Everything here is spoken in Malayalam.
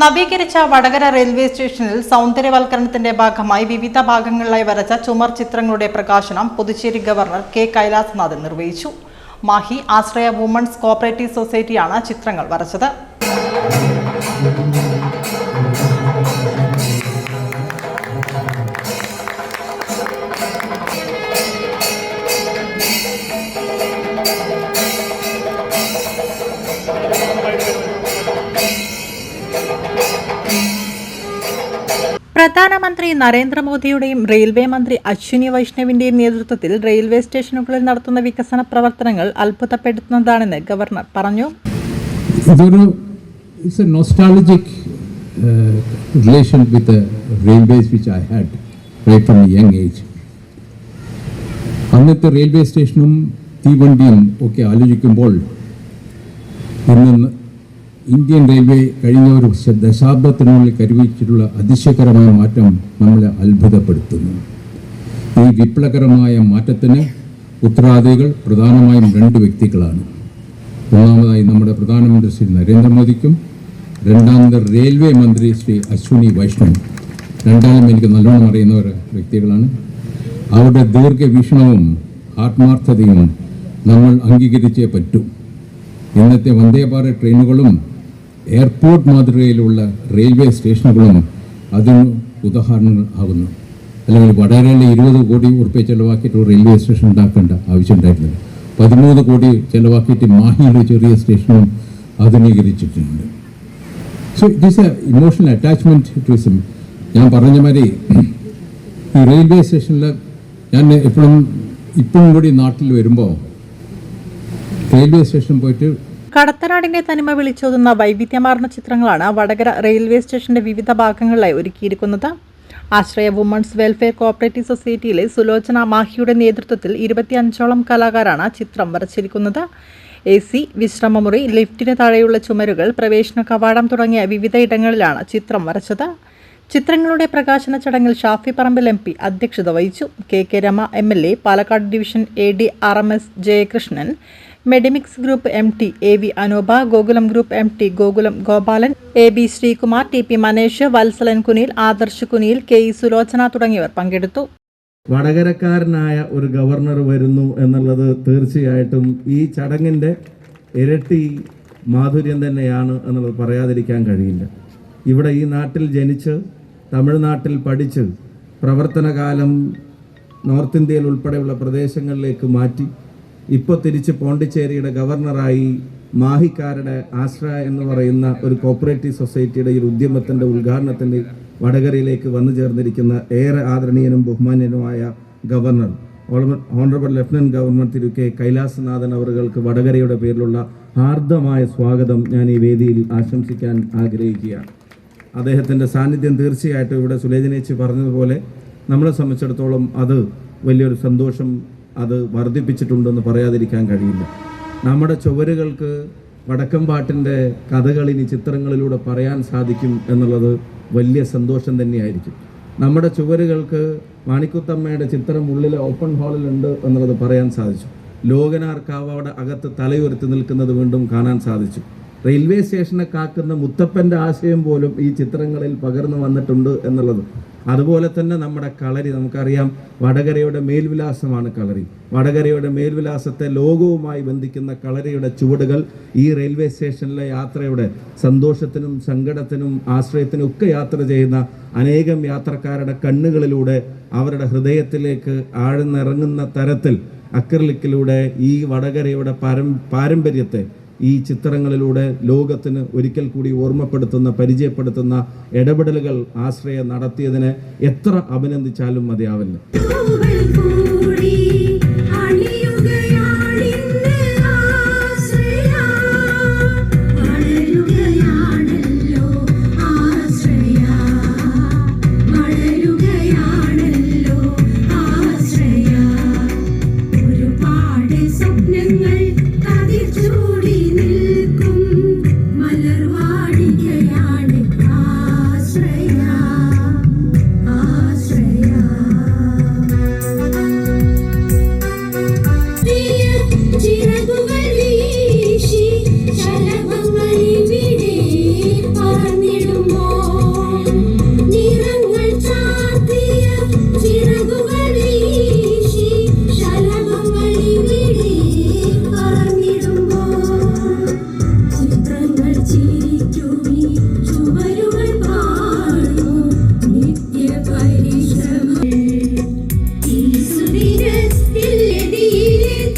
നവീകരിച്ച വടകര റെയിൽവേ സ്റ്റേഷനിൽ സൗന്ദര്യവൽക്കരണത്തിന്റെ ഭാഗമായി വിവിധ ഭാഗങ്ങളിലായി വരച്ച ചുമർ ചിത്രങ്ങളുടെ പ്രകാശനം പുതുച്ചേരി ഗവർണർ കെ കൈലാസനാഥൻ നിർവഹിച്ചു. മാഹി ആശ്രയ വുമൺസ് കോപ്പറേറ്റീവ് സൊസൈറ്റിയാണ് ചിത്രങ്ങൾ വരച്ചത്. പ്രധാനമന്ത്രി നരേന്ദ്രമോദിയുടെയും റെയിൽവേ മന്ത്രി അശ്വിനി വൈഷ്ണവിന്റെയും നേതൃത്വത്തിൽ റെയിൽവേ സ്റ്റേഷനുകളിൽ നടത്തുന്ന വികസന പ്രവർത്തനങ്ങൾ അത്ഭുതപ്പെടുത്തുന്നതാണെന്ന് ഗവർണർ പറഞ്ഞു. ഇതൊരു nostalgic relation with railways which I had from young age അന്നത്തെ റെയിൽവേ സ്റ്റേഷനും തീവണ്ടിയും ഒക്കെ ആലോചിക്കുമ്പോൾ ഇന്ന് ഇന്ത്യൻ റെയിൽവേ കഴിഞ്ഞ ഒരു ദശാബ്ദത്തിനുള്ളിൽ കരുവിച്ചിട്ടുള്ള അതിശയകരമായ മാറ്റം നമ്മളെ അത്ഭുതപ്പെടുത്തുന്നു. ഈ വിപ്ലവകരമായ മാറ്റത്തിന് ഉത്തരവാദികൾ പ്രധാനമായും രണ്ട് വ്യക്തികളാണ്. ഒന്നാമതായി നമ്മുടെ പ്രധാനമന്ത്രി ശ്രീ നരേന്ദ്രമോദിക്കും രണ്ടാമത് റെയിൽവേ മന്ത്രി ശ്രീ അശ്വിനി വൈഷ്ണവ്. രണ്ടാമതും എനിക്ക് നല്ലോണം അറിയുന്ന ഒരു വ്യക്തികളാണ്. അവരുടെ ദീർഘവീക്ഷണവും ആത്മാർത്ഥതയും നമ്മൾ അംഗീകരിച്ചേ പറ്റൂ. ഇന്നത്തെ വന്ദേ ട്രെയിനുകളും എയർപോർട്ട് മാതൃകയിലുള്ള റെയിൽവേ സ്റ്റേഷനുകളും അതിന് ഉദാഹരണങ്ങൾ ആകുന്നു. അല്ലെങ്കിൽ വടകരയിലെ ഇരുപത് കോടി ഉറുപ്പ്യ ചെലവാക്കിയിട്ട് റെയിൽവേ സ്റ്റേഷൻ ഉണ്ടാക്കേണ്ട ആവശ്യമുണ്ടായിരുന്നില്ല പതിമൂന്ന് കോടി ചെലവാക്കിയിട്ട് മാഹിയിൽ ഒരു ചെറിയ സ്റ്റേഷനും ആധുനീകരിച്ചിട്ടുണ്ട് so it is a emotional attachment tourism ഞാൻ പറഞ്ഞ മാതിരി ഈ റെയിൽവേ സ്റ്റേഷനിൽ ഞാൻ എപ്പോഴും ഇപ്പോഴും കൂടി നാട്ടിൽ വരുമ്പോൾ റെയിൽവേ സ്റ്റേഷനിൽ പോയിട്ട് കടത്തനാടിന്റെ തനിമ വിളിച്ചോതുന്ന വൈവിധ്യമാർന്ന ചിത്രങ്ങളാണ് വടകര റെയിൽവേ സ്റ്റേഷന്റെ വിവിധ ഭാഗങ്ങളിലായി ഒരുക്കിയിരിക്കുന്നത്. ആശ്രയ വുമൺസ് വെൽഫെയർ കോപ്പറേറ്റീവ് സൊസൈറ്റിയിലെ സുലോചന മാഹിയുടെ നേതൃത്വത്തിൽ ഇരുപത്തിയഞ്ചോളം കലാകാരാണ് ചിത്രം വരച്ചിരിക്കുന്നത്. എ സി വിശ്രമമുറി ലിഫ്റ്റിന് താഴെയുള്ള ചുമരുകൾ പ്രവേശന കവാടം തുടങ്ങിയ വിവിധ ഇടങ്ങളിലാണ് ചിത്രം വരച്ചത്. ചിത്രങ്ങളുടെ പ്രകാശന ചടങ്ങിൽ ഷാഫി പറമ്പിൽ എം പി അധ്യക്ഷത വഹിച്ചു. K K Rama M L A Palakkad division A D R M S Jayakrishnan Medimix group M T A V Anoopa Gokulam group M T Gokulam Gopalan A B Sreekumar T P Manesh Vatsalan Kuniyil Adarsh Kuniyil K E Sulochana തുടങ്ങിയവർ പങ്കെടുത്തു. വടകരക്കാരനായ ഒരു ഗവർണർ വരുന്നു എന്നുള്ളത് തീർച്ചയായിട്ടും ഈ ചടങ്ങിന്റെ ഇരട്ടി മാധുര്യം തന്നെയാണ് എന്നുള്ളത് പറയാതിരിക്കാൻ കഴിയില്ല. ഇവിടെ ഈ നാട്ടിൽ ജനിച്ച് തമിഴ്നാട്ടിൽ പഠിച്ച് പ്രവർത്തനകാലം നോർത്ത് ഇന്ത്യയിൽ ഉൾപ്പെടെയുള്ള പ്രദേശങ്ങളിലേക്ക് മാറ്റി ഇപ്പോൾ തിരിച്ച് പോണ്ടിച്ചേരിയുടെ ഗവർണറായി മാഹിക്കാരുടെ ആശ്ര എന്ന് പറയുന്ന ഒരു കോപ്പറേറ്റീവ് സൊസൈറ്റിയുടെ ഈ ഉദ്യമത്തിന്റെ ഉദ്ഘാടനത്തിന് വടകരയിലേക്ക് വന്നു ചേർന്നിരിക്കുന്ന ഏറെ ആദരണീയനും ബഹുമാന്യനുമായ governor honourable lieutenant governor Thiru K Kailasanathan അവർക്ക് വടകരയുടെ പേരിലുള്ള ഹാർദമായ സ്വാഗതം ഞാൻ ഈ വേദിയിൽ ആശംസിക്കാൻ ആഗ്രഹിക്കുകയാണ്. അദ്ദേഹത്തിന്റെ സാന്നിധ്യം തീർച്ചയായിട്ടും ഇവിടെ സുലേജനേച്ചി പറഞ്ഞതുപോലെ നമ്മളെ സംബന്ധിച്ചിടത്തോളം അത് വലിയൊരു സന്തോഷം അത് വർദ്ധിപ്പിച്ചിട്ടുണ്ടെന്ന് പറയാതിരിക്കാൻ കഴിയില്ല. നമ്മുടെ ചുവരുകൾക്ക് വടക്കംപാട്ടിന്റെ കഥകൾ ഇനി ചിത്രങ്ങളിലൂടെ പറയാൻ സാധിക്കും എന്നുള്ളത് വലിയ സന്തോഷം തന്നെയായിരിക്കും. നമ്മുടെ ചുവരുകൾക്ക് മാണിക്കുത്തമ്മയുടെ ചിത്രം ഉള്ളിലെ ഓപ്പൺ ഹാളിലുണ്ട് എന്നുള്ളത് പറയാൻ സാധിച്ചു. ലോകനാർക്കാവ് അവിടെ അകത്ത് തലയുയർത്തി നിൽക്കുന്നത് വീണ്ടും കാണാൻ സാധിച്ചു. റെയിൽവേ സ്റ്റേഷനെ കാക്കുന്ന മുത്തപ്പന്റെ ആശയം പോലും ഈ ചിത്രങ്ങളിൽ പകർന്നു വന്നിട്ടുണ്ട് എന്നുള്ളത് അതുപോലെ തന്നെ നമ്മുടെ കളരി നമുക്കറിയാം വടകരയുടെ മേൽവിലാസമാണ് കളരി. വടകരയുടെ മേൽവിലാസത്തെ ലോകവുമായി ബന്ധിക്കുന്ന കളരിയുടെ ചുവടുകൾ ഈ റെയിൽവേ സ്റ്റേഷനിലെ യാത്രയുടെ സന്തോഷത്തിനും സങ്കടത്തിനും ആശ്രയത്തിനും ഒക്കെ യാത്ര ചെയ്യുന്ന അനേകം യാത്രക്കാരുടെ കണ്ണുകളിലൂടെ അവരുടെ ഹൃദയത്തിലേക്ക് ആഴ്ന്നിറങ്ങുന്ന തരത്തിൽ അക്രലിക്കിലൂടെ ഈ വടകരയുടെ പാരം പാരമ്പര്യത്തെ ഈ ചിത്രങ്ങളിലൂടെ ലോകത്തിന് ഒരിക്കൽ കൂടി ഓർമ്മപ്പെടുത്തുന്ന പരിചയപ്പെടുത്തുന്ന ഇടപെടലുകൾ ആശ്രയം നടത്തിയതിനെ എത്ര അഭിനന്ദിച്ചാലും മതിയാവില്ല.